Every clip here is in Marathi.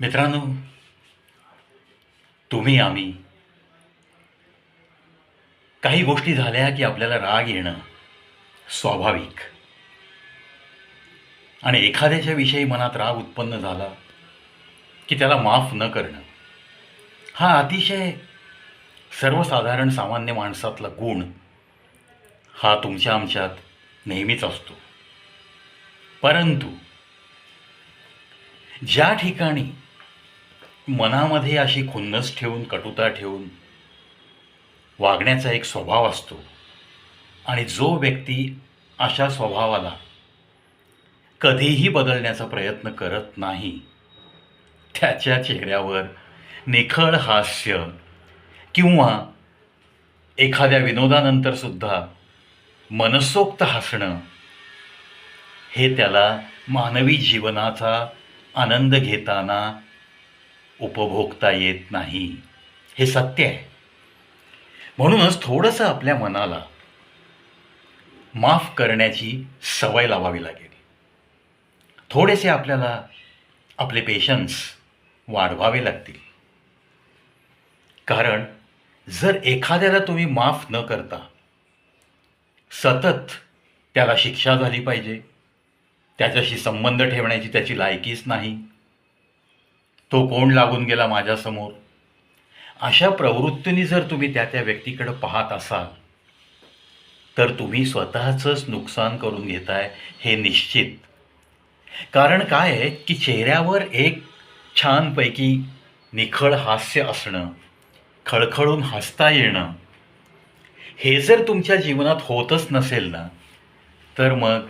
मित्रांनो तुम्ही आम्ही काही गोष्टी झाल्या की आपल्याला राग येणं स्वाभाविक. आणि एखाद्याच्या विषयी मनात राग उत्पन्न झाला की त्याला माफ न करणं हा अतिशय सर्वसाधारण सामान्य माणसातला गुण हा तुमच्या आमच्यात नेहमीच असतो. परंतु ज्या ठिकाणी मनामध्ये अशी खुन्नस ठेवून कटुता ठेवून वागण्याचा एक स्वभाव असतो. आणि जो व्यक्ती अशा स्वभावाला कधीही बदलण्याचा प्रयत्न करत नाही त्याच्या चेहऱ्यावर निखळ हास्य किंवा एखाद्या विनोदानंतरसुद्धा मनसोक्त हसणं हे त्याला मानवी जीवनाचा आनंद घेताना उपभोगता येत नाही. हे सत्य आहे. म्हणूनच थोडंसं आपल्या मनाला माफ करण्याची सवय लावावी लागेल. थोडेसे आपल्याला आपले पेशन्स वाढवावे लागतील. कारण जर एखाद्याला तुम्ही माफ न करता सतत त्याला शिक्षा झाली पाहिजे त्याच्याशी संबंध ठेवण्याची त्याची लायकीच नाही तो कोण लागून गेला माझ्यासमोर? अशा प्रवृत्तीने जर तुम्ही त्या त्या व्यक्तीकडे पाहत असाल तर तुम्ही स्वतःचंच नुकसान करून घेताय हे निश्चित. कारण काय आहे की चेहऱ्यावर एक छानपैकी निखळ हास्य असणं खळखळून हसता येणं हे जर तुमच्या जीवनात होतच नसेल ना तर मग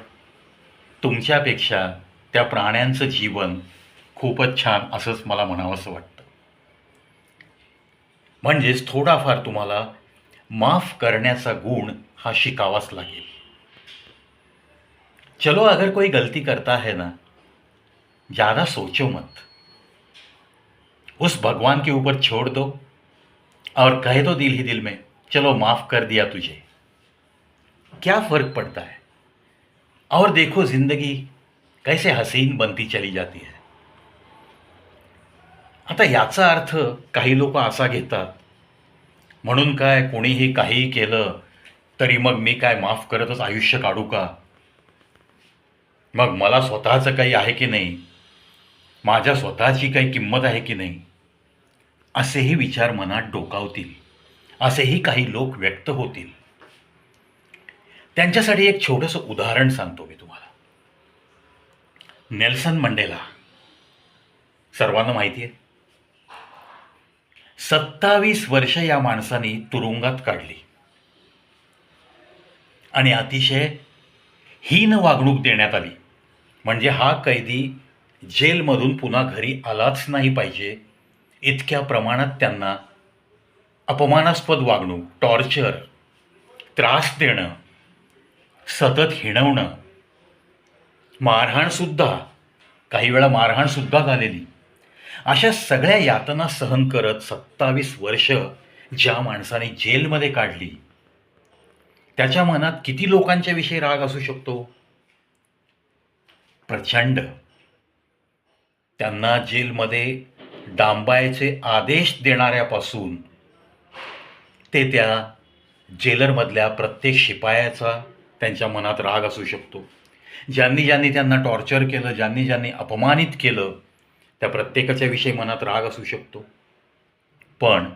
तुमच्यापेक्षा त्या प्राण्यांचं जीवन खूपच छान असंच मला म्हणावंसं वाटतं. म्हणजेच थोडाफार तुम्हाला माफ करण्याचा गुण हा शिकावाच लागेल. चलो अगर कोई गलती करता है ना ज़्यादा सोचो मत. उस भगवान के ऊपर छोड़ दो और कह दो दिल ही दिल में चलो माफ कर दिया तुझे। क्या फर्क पड़ता है? और देखो जिंदगी कैसे हसीन बनती चली जाती है। आता याचा अर्थ काही लोक असा घेतात म्हणून काय कोणीही काहीही केलं तरी मग मी काय माफ करतच आयुष्य काढू का? मग मला स्वतःचं काही आहे की नाही? माझ्या स्वतःची काही किंमत आहे की नाही? असेही विचार मनात डोकावतील असेही काही लोक व्यक्त होतील. त्यांच्यासाठी एक छोटंसं उदाहरण सांगतो मी तुम्हाला. Nelson Mandela. सर्वांना माहिती आहे? सत्तावीस वर्ष या माणसाने तुरुंगात काढली. आणि अतिशय हीन वागणूक देण्यात आली. म्हणजे हा कैदी जेलमधून पुन्हा घरी आलाच नाही पाहिजे. इतक्या प्रमाणात त्यांना अपमानास्पद वागणूक टॉर्चर त्रास देणं सतत हिणवणं मारहाणसुद्धा काही वेळा मारहाणसुद्धा झालेली. अशा सगळ्या यातना सहन करत सत्तावीस वर्ष ज्या माणसाने जेलमध्ये काढली त्याच्या मनात किती लोकांच्या विषयी राग असू शकतो? प्रचंड. त्यांना जेलमध्ये डांबायचे आदेश देणाऱ्यापासून ते त्या जेलरमधल्या प्रत्येक शिपायाचा त्यांच्या मनात राग असू शकतो. ज्यांनी ज्यांनी त्यांना टॉर्चर केलं ज्यांनी ज्यांनी अपमानित केलं त्या प्रत्येकाच्या विषयी मनात राग असू शकतो. पण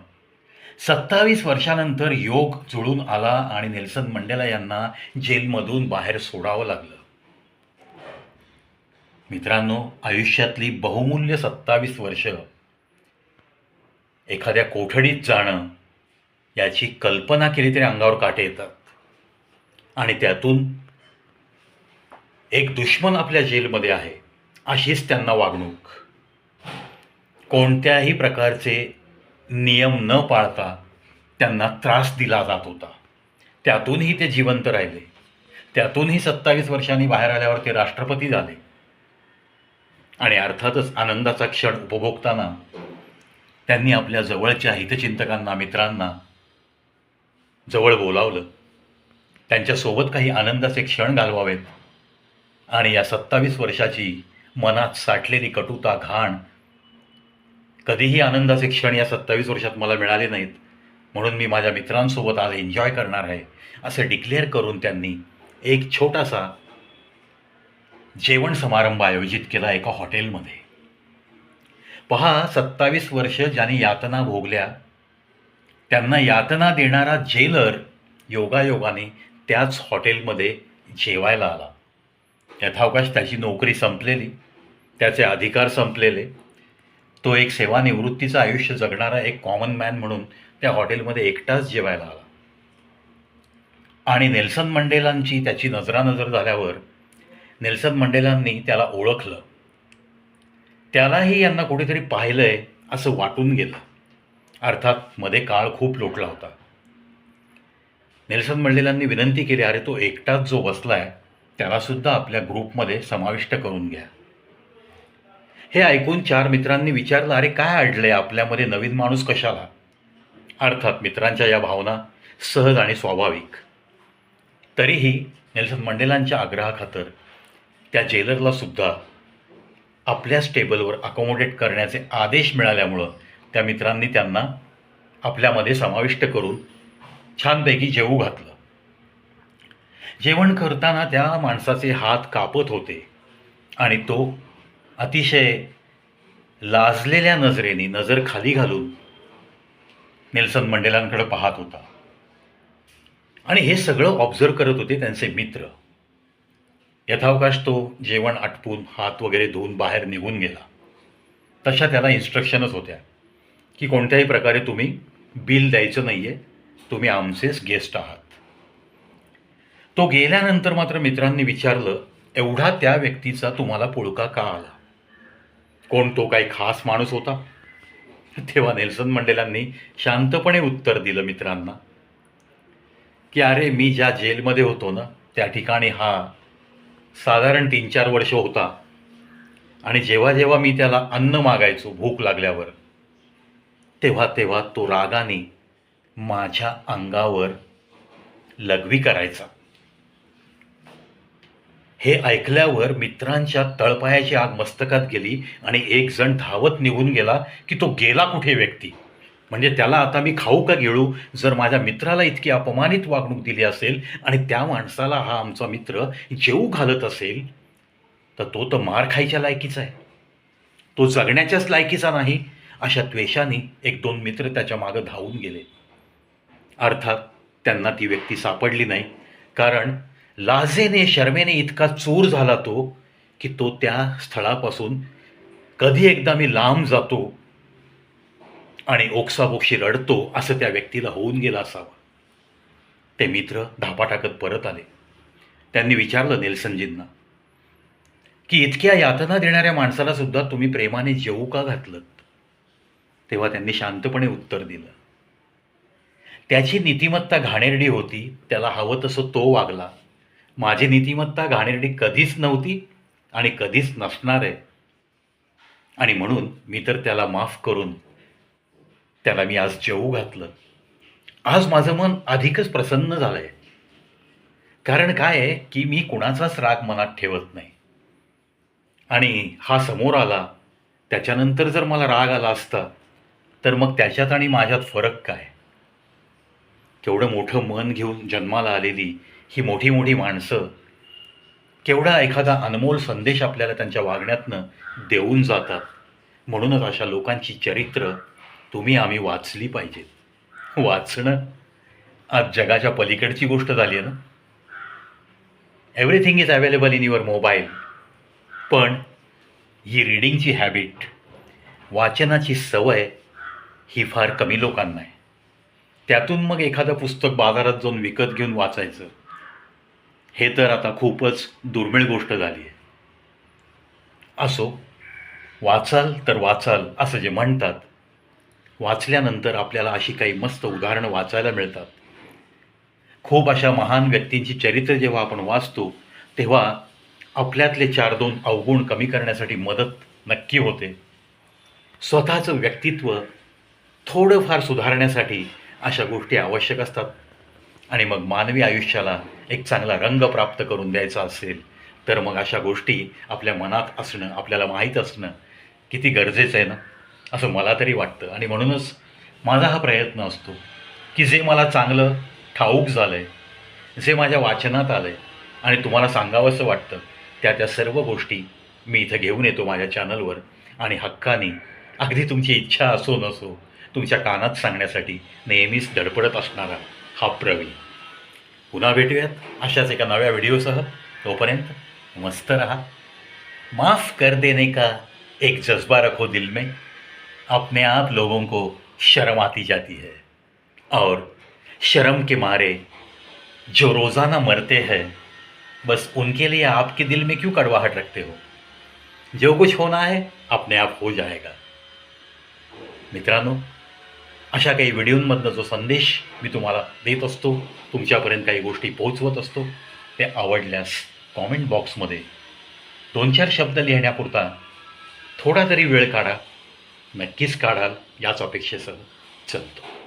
सत्तावीस वर्षानंतर योग जुळून आला आणि नेल्सन मंडेला यांना जेलमधून बाहेर सोडावं लागलं. मित्रांनो आयुष्यातली बहुमूल्य सत्तावीस वर्ष एखाद्या कोठडीत जाणं याची कल्पना केली तरी अंगावर काटे येतात. आणि त्यातून एक दुश्मन आपल्या जेलमध्ये आहे अशीच त्यांना वागणूक. कोणत्याही प्रकारचे नियम न पाळता त्यांना त्रास दिला जात होता. त्यातूनही ते जिवंत राहिले. त्यातूनही सत्तावीस वर्षांनी बाहेर आल्यावर ते राष्ट्रपती झाले. आणि अर्थातच आनंदाचा क्षण उपभोगताना त्यांनी आपल्या जवळच्या हितचिंतकांना मित्रांना जवळ बोलावलं. त्यांच्यासोबत काही आनंदाचे क्षण घालवावेत. आणि या सत्तावीस वर्षाची मनात साठलेली कटुता घाण कधीही आनंदाचे क्षण या सत्तावीस वर्षात मला मिळाले नाहीत म्हणून मी माझ्या मित्रांसोबत आज एन्जॉय करणार आहे असं डिक्लेअर करून त्यांनी एक छोटासा जेवण समारंभ आयोजित केला एका हॉटेलमध्ये. पहा सत्तावीस वर्ष ज्यांनी यातना भोगल्या त्यांना यातना देणारा जेलर योगायोगाने त्याच हॉटेलमध्ये जेवायला आला. यथावकाश त्याची नोकरी संपलेली त्याचे अधिकार संपलेले तो एक सेवानिवृत्तीचं आयुष्य जगणारा एक कॉमन मॅन म्हणून त्या हॉटेलमध्ये एकटाच जेवायला आला. आणि नेल्सन मंडेलांची त्याची नजरानजर झाल्यावर नेल्सन मंडेलांनी त्याला ओळखलं. त्यालाही यांना कुठेतरी पाहिलं आहे असं वाटून गेलं. अर्थात मध्ये काळ खूप लोटला होता. नेल्सन मंडेलांनी विनंती केली अरे तो एकटाच जो बसला आहे त्यालासुद्धा आपल्या ग्रुपमध्ये समाविष्ट करून घ्या. हे ऐकून चार मित्रांनी विचारलं अरे काय अडलंय आपल्यामध्ये नवीन माणूस कशाला? अर्थात मित्रांच्या या भावना सहज आणि स्वाभाविक. तरीही नेल्सन मंडेलांच्या आग्रहाखातर त्या जेलरला सुद्धा आपल्याच टेबलवर अकोमोडेट करण्याचे आदेश मिळाल्यामुळं त्या मित्रांनी त्यांना आपल्यामध्ये समाविष्ट करून छानपैकी जेवू घातलं. जेवण करताना त्या माणसाचे हात कापत होते आणि तो अतिशय लाजलेल्या नजरेने नजर खाली घालून नेल्सन मंडेलांकडे पाहत होता. आणि हे सगळं ऑब्झर्व करत होते त्यांचे मित्र. यथावकाश तो जेवण आटपून हात वगैरे धुवून बाहेर निघून गेला. तशा त्याला इन्स्ट्रक्शनच होत्या की कोणत्याही प्रकारे तुम्ही बिल द्यायचं नाही आहे तुम्ही आमचेच गेस्ट आहात. तो गेल्यानंतर मात्र मित्रांनी विचारलं एवढा त्या व्यक्तीचा तुम्हाला पुळका का आला? कोण तो काही खास माणूस होता? तेव्हा नेल्सन मंडेलांनी शांतपणे उत्तर दिलं मित्रांना की अरे मी ज्या जेलमध्ये होतो ना त्या ठिकाणी हा साधारण तीन चार वर्ष होता. आणि जेव्हा जेव्हा मी त्याला अन्न मागायचो भूक लागल्यावर तेव्हा तेव्हा तो रागाने माझ्या अंगावर लघवी करायचा. हे ऐकल्यावर मित्रांच्या तळपायाची आग मस्तकात गेली आणि एक जण धावत निघून गेला की तो गेला कुठे व्यक्ती? म्हणजे त्याला आता मी खाऊ का गिळू? जर माझ्या मित्राला इतकी अपमानित वागणूक दिली असेल आणि त्या माणसाला हा आमचा मित्र जेऊ घालत असेल तर तो तर मार खायच्या लायकीचा आहे. तो जगण्याच्याच लायकीचा नाही. अशा द्वेषाने एक दोन मित्र त्याच्या मागं धावून गेले. अर्थात त्यांना ती व्यक्ती सापडली नाही. कारण लाजेने शर्मेने इतका चूर झाला तो की तो त्या स्थळापासून कधी एकदा मी लांब जातो आणि ओक्साबोक्षी रडतो असं त्या व्यक्तीला होऊन गेलं असावं. ते मित्र धापा टाकत परत आले. त्यांनी विचारलं नेल्सनजींना की इतक्या यातना देणाऱ्या माणसाला सुद्धा तुम्ही प्रेमाने जेवू का घातलं तेव्हा त्यांनी शांतपणे उत्तर दिलं त्याची नीतिमत्ता घाणेरडी होती त्याला हवं तसं तो वागला. माझी नीतिमत्ता घाणेरडी कधीच नव्हती आणि कधीच नसणार आहे. आणि म्हणून मी तर त्याला माफ करून त्याला मी आज जेवू घातलं. आज माझं मन अधिकच प्रसन्न झालं आहे कारण काय आहे की मी कुणाचाच राग मनात ठेवत नाही. आणि हा समोर आला त्याच्यानंतर जर मला राग आला असता तर मग त्याच्यात आणि माझ्यात फरक काय? केवढं मोठं मन घेऊन जन्माला आलेली ही मोठी मोठी माणसं. केवढा एखादा अनमोल संदेश आपल्याला त्यांच्या वागण्यातनं देऊन जातात. म्हणूनच अशा लोकांची चरित्र तुम्ही आम्ही वाचली पाहिजेत वाचणं आज जगाच्या पलीकडची गोष्ट झाली आहे ना. Everything is available in your mobile पण ही रीडिंगची हॅबिट वाचनाची सवय ही फार कमी लोकांना आहे. त्यातून मग एखादं पुस्तक बाजारात जाऊन विकत घेऊन वाचायचं. हे तर आता खूपच दुर्मिळ गोष्ट झाली आहे. असो वाचाल तर वाचाल असं जे म्हणतात वाचल्यानंतर आपल्याला अशी काही मस्त उदाहरणं वाचायला मिळतात. खूप अशा महान व्यक्तींची चरित्र जेव्हा आपण वाचतो तेव्हा आपल्यातले चार दोन अवगुण कमी करण्यासाठी मदत नक्की होते. स्वतःचं व्यक्तित्व थोडंफार सुधारण्यासाठी अशा गोष्टी आवश्यक असतात. आणि मग मानवी आयुष्याला एक चांगला रंग प्राप्त करून द्यायचा असेल तर मग अशा गोष्टी आपल्या मनात असणं आपल्याला माहीत असणं किती गरजेचं आहे ना? असं मला तरी वाटतं. आणि म्हणूनच माझा हा प्रयत्न असतो की जे मला चांगलं ठाऊक झालं आहे जे माझ्या वाचनात आलं आहे आणि तुम्हाला सांगावंसं वाटतं त्या त्या सर्व गोष्टी मी इथं घेऊन येतो माझ्या चॅनलवर आणि हक्काने अगदी तुमची इच्छा असो नसो तुमच्या कानात सांगण्यासाठी नेहमीच धडपडत असणारा हा प्रवीण पुन्हा अशाच एका नव्या व्हिडिओसह. तोपर्यंत मस्त रहा. माफ़ कर देने का एक जज्बा रखो दिल में. अपने आप लोगों को शर्म आती जाती है. और शर्म के मारे जो रोज़ाना मरते हैं, बस उनके लिए आपके दिल में क्यों कड़वाहट रखते हो? जो कुछ होना है, अपने आप हो जाएगा। मित्रांनो अशा काही व्हिडिओंमधनं जो संदेश मी तुम्हाला देत असतो तुमच्यापर्यंत काही गोष्टी पोहोचवत असतो ते आवडल्यास कॉमेंट बॉक्समध्ये दोन चार शब्द लिहिण्यापुरता थोडा तरी वेळ काढा नक्कीच काढाल याच अपेक्षेसह चलतो.